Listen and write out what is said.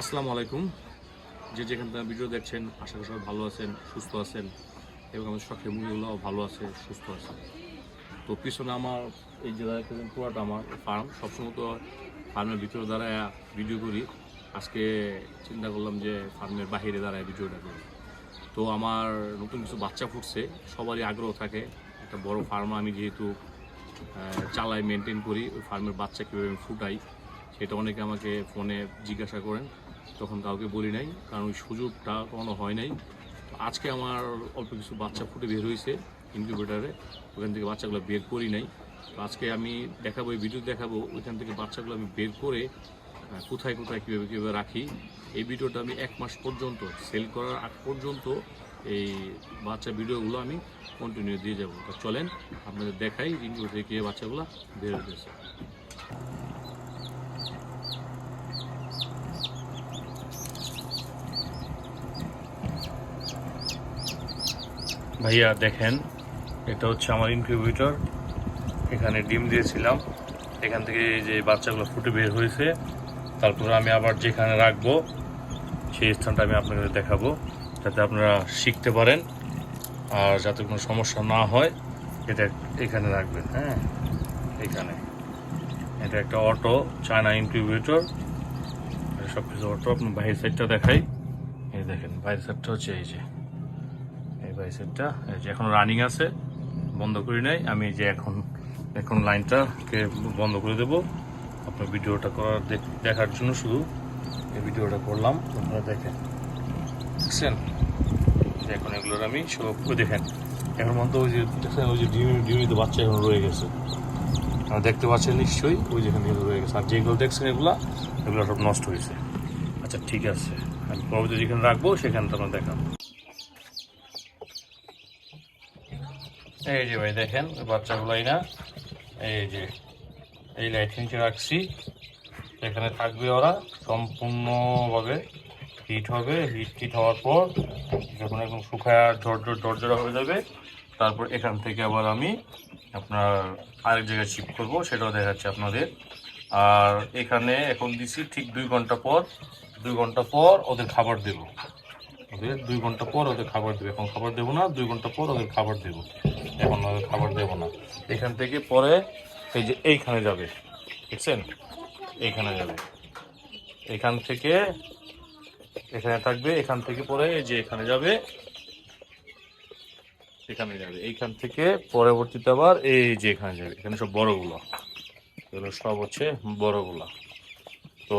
আসসালামু আলাইকুম। যে যেখান থেকে ভিডিও দেখছেন, আশা করি সবাই ভালো আছেন, সুস্থ আছেন এবং আমার শখের মুরগিগুলোও ভালো আছে, সুস্থ আছে। তো পিছনে আমার, এই যে দেখতেছেন পুরাটা আমার ফার্ম সবসময় তো ফার্মের ভিতরে দাঁড়ায় ভিডিও করি। আজকে চিন্তা করলাম যে ফার্মের বাইরে দাঁড়ায় ভিডিওটা করি। তো আমার নতুন কিছু বাচ্চা ফুটছে, সবারই আগ্রহ থাকে। একটা বড় ফার্ম আমি যেহেতু চালাই মেনটেন করি, ওই ফার্মের বাচ্চা কীভাবে আমি ফুটাই, সেটা অনেকে আমাকে ফোনে জিজ্ঞাসা করেন। তখন কাউকে বলি নাই, কারণ ওই সুযোগটা কখনো হয় নাই। আজকে আমার অল্প কিছু বাচ্চা ফুটে বের হয়েছে ইনকিউবেটারে ওখান থেকে বাচ্চাগুলো বের করি নাই। আজকে আমি দেখাবো, এই ভিডিও দেখাবো, ওইখান থেকে বাচ্চাগুলো আমি বের করে কোথায় কোথায়, কীভাবে কীভাবে রাখি। এই ভিডিওটা আমি এক মাস পর্যন্ত সেল করার আগ পর্যন্ত এই বাচ্চা ভিডিওগুলো আমি কন্টিনিউ দিয়ে যাব। তো চলেন, আপনাদের দেখাই ইনকিউবেটার কীভাবে বাচ্চাগুলো বের হতেছে ভাইয়া দেখেন, এটা হচ্ছে আমার ইনকিউবেটর এখানে ডিম দিয়েছিলাম। এখান থেকে যে বাচ্চাগুলো ফুটে বের হয়েছে, তারপরে আমি আবার যেখানে রাখব, সেই স্থানটা আমি আপনাদের দেখাবো, যাতে আপনারা শিখতে পারেন। আর যাতে কোনো সমস্যা না হয়, এটা এখানে রাখবেন হ্যাঁ? এখানে। এটা একটা অটো, চায়না ইনকিউবেটর সব কিছু অটো, আপনার বাইরের সাইডটা দেখাই। এই দেখেন, বাইরের সাইডটা হচ্ছে এই যে। এই এই যে এখন রানিং আছে, বন্ধ করি নাই। আমি যে এখন এখন লাইনটাকে বন্ধ করে দেব। আপনার ভিডিওটা করার দেখ- দেখার জন্য শুধু এই ভিডিওটা করলাম। আপনারা দেখেন। দেখছেন? এখন এগুলোর আমি সব দেখেন। এখন মধ্যে ওই যে, দেখছেন? ওই যে ডিম ডিমিত বাচ্চা এখন রয়ে গেছে। দেখতে পাচ্ছেন নিশ্চয়ই, ওই যেখানে রয়ে গেছে। আর যেগুলো দেখছেন এগুলা, এগুলো সব নষ্ট হয়েছে। আচ্ছা ঠিক আছে। আমি পরবর্তী যেখানে রাখব, সেখানটা আমরা দেখাবো। এই যে ভাই দেখেন, বাচ্চাগুলাই না, এই যে, এই লাইট রাখছি, এখানে থাকবে ওরা সম্পূর্ণভাবে হিট হবে। হিট হিট হওয়ার পর যখন একদম শুকায় ঝরঝর, ঝরঝরা হয়ে যাবে, তারপর এখান থেকে আবার আমি আপনার আরেক জায়গায় শিফট করব, সেটাও দেখাচ্ছি আপনাদের। আর এখানে এখন দিছি ঠিক দুই ঘণ্টা পর, দুই ঘণ্টা পর ওদের খাবার দেবো। ওদের দুই ঘণ্টা পর ওদের খাবার দেবো। এখন খাবার দেবো না, দুই ঘণ্টা পর ওদের খাবার দেবো। এখন খাবার দেবো না। এখান থেকে পরে এই যে এইখানে যাবে, দেখছেন? এইখানে যাবে। এখান থেকে এখানে থাকবে, এখান থেকে পরে এই যে এখানে যাবে এখানে যাবে। এইখান থেকে পরবর্তীতে আবার এই যে এখানে যাবে। এখানে সব বড়গুলো। এগুলো সব হচ্ছে বড়গুলো। তো